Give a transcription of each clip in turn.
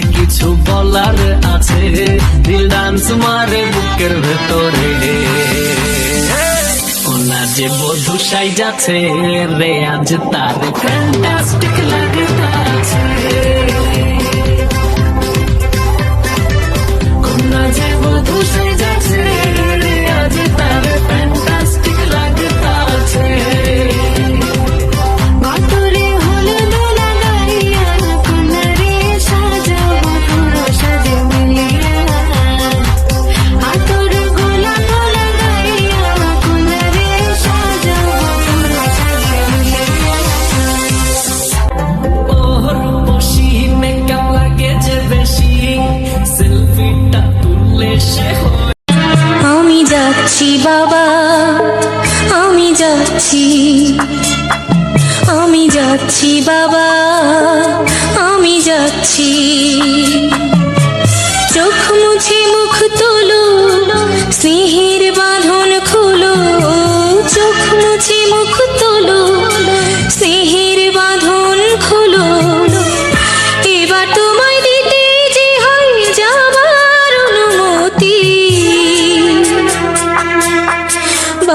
কিছু বলার আছে, দিল ডান্স মারে বুকের ভেতরে। ওনা যে বধু সাই যাচ্ছে রে, আজ তার ফ্যান্টাস্টিক লাগতাছে বাবা আমি যাচ্ছি আমি যাচ্ছি বাবা আমি যাচ্ছি।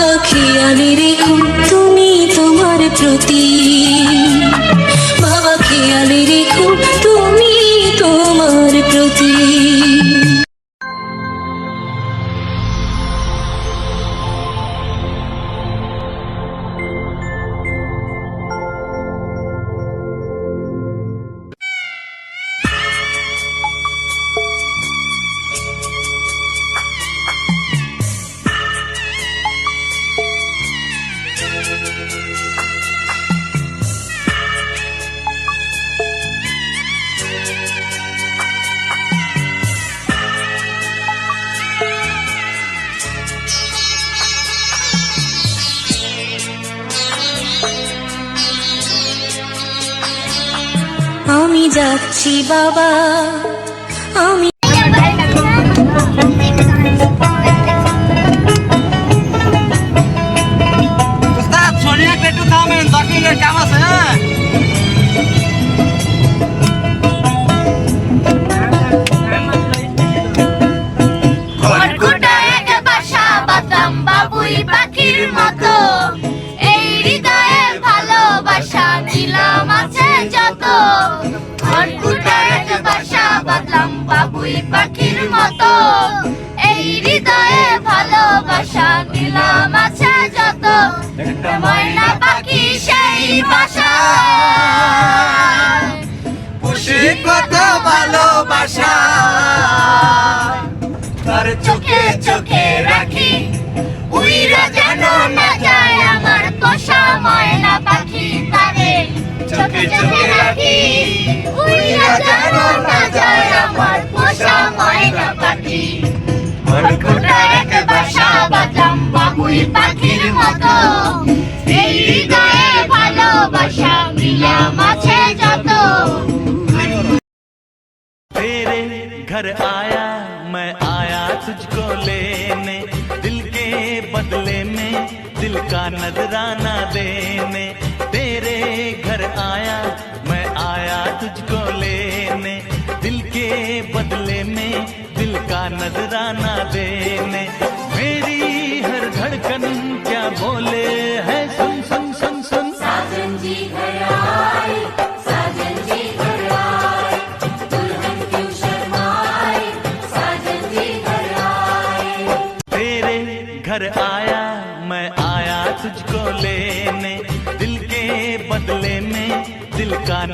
বাবা খেয়াল রেখো আমি যাচ্ছি বাবা আমি যত খড়কুটা এক বাসা বাতাম বাবুই পাখির মতো। এই হৃদয়ে ভালোবাসা দিলাম আছে যত। একটা ময়না পাখি সেই বাসা খুশি কত ভালোবাসা। তার চোখে চোখে রাখি। উইরা যেন না যায় আমার পোষা ময়না বাবুই পাখির মতো এই হৃদয়ে ভালোবাসা মিলা মাছে যত तेरे घर आया मैं आया तुझको लेने दिल के बदले में दिल का नजराना देने नजराना देने मेरी हर धड़कन क्या बोले है? सुन सुन सुन सुन। साजन जी घर आए साजन जी घर आए दुल्हन क्यों शर्माए? साजन जी घर आए। तेरे घर आया मैं आया तुझको लेने। दिल के बदले में दिल का